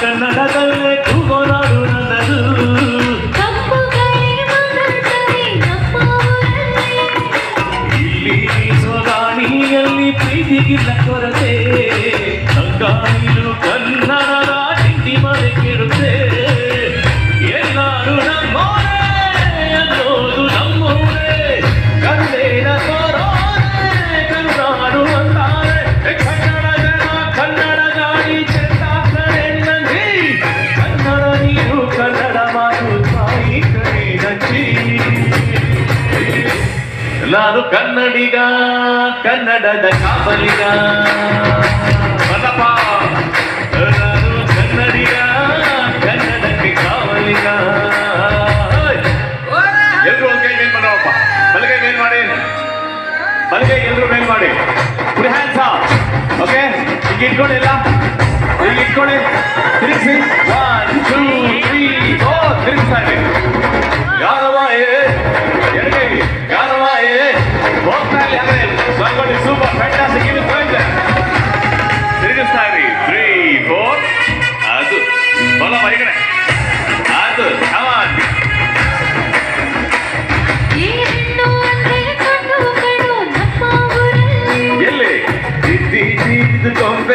ಕನ್ನಡದಲ್ಲೇ ಕೂಗೋನಾಡು ನನ್ನದು ಕಪ್ಪುಗಳೇ ಮಾತಾಡ್ತಾರೆ ನಮ್ಮ ಊರಲ್ಲಿ ಇಲ್ಲಿ ಸೊಗಾಣಿಯಲ್ಲಿ ಪ್ರೀತಿಗಿಲ್ಲ ಕೊರತೆ ಅಂಗಾನಿಲು ಕನ್ನಡದ ತಿಂಡಿ ಮನೆ ಕೆಡುತ್ತೆ ಕನ್ನಡಿಗ, ಕನ್ನಡದ ಬಲ್ಲಪ್ಪ ನಾನು ಕನ್ನಡಿಗ, ಕನ್ನಡಕ್ಕೆ ಕಾವಲಿಗ ಎಲ್ರು ಒಂದ್ ಕೈ ಮೇಲ್ ಮಾಡಪ್ಪ ಬಲಗೈ ಮೇಲ್ ಮಾಡಿ. ಬಲಗೈ ಎಲ್ರು ಮೇಲ್ ಮಾಡಿ. ಓಕೆ ಈಗ ಇಟ್ಕೊಳ್ಳಿ ಎಲ್ಲ. ಈಗ ಇಟ್ಕೊಳ್ಳಿ. ತಿರುಗಿಸಿ.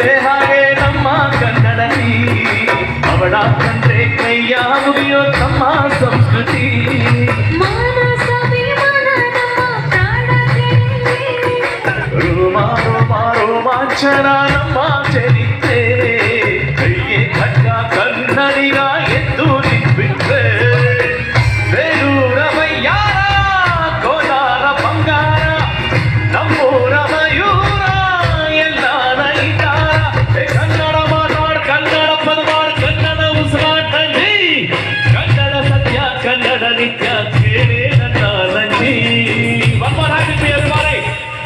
ಇದ್ದೀದು ಗೊಂಬೆ ಹಾಗೆ ನಮ್ಮ ಕನ್ನಡತಿ ಅವಳ ಕಂಡ್ರೆ ಕೈಯ ಮುಗಿಯೋ ತಮ್ಮ ಸಂಸ್ಕೃತಿ ಮಾನಸಾಭಿಮಾನ ನಮ್ಮ ಪ್ರಾಣದಲ್ಲಿ ರೋಮಾರೋ ಮಾರೋ ಮಾಂಚನ ನಮ್ಮ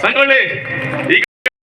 Saya.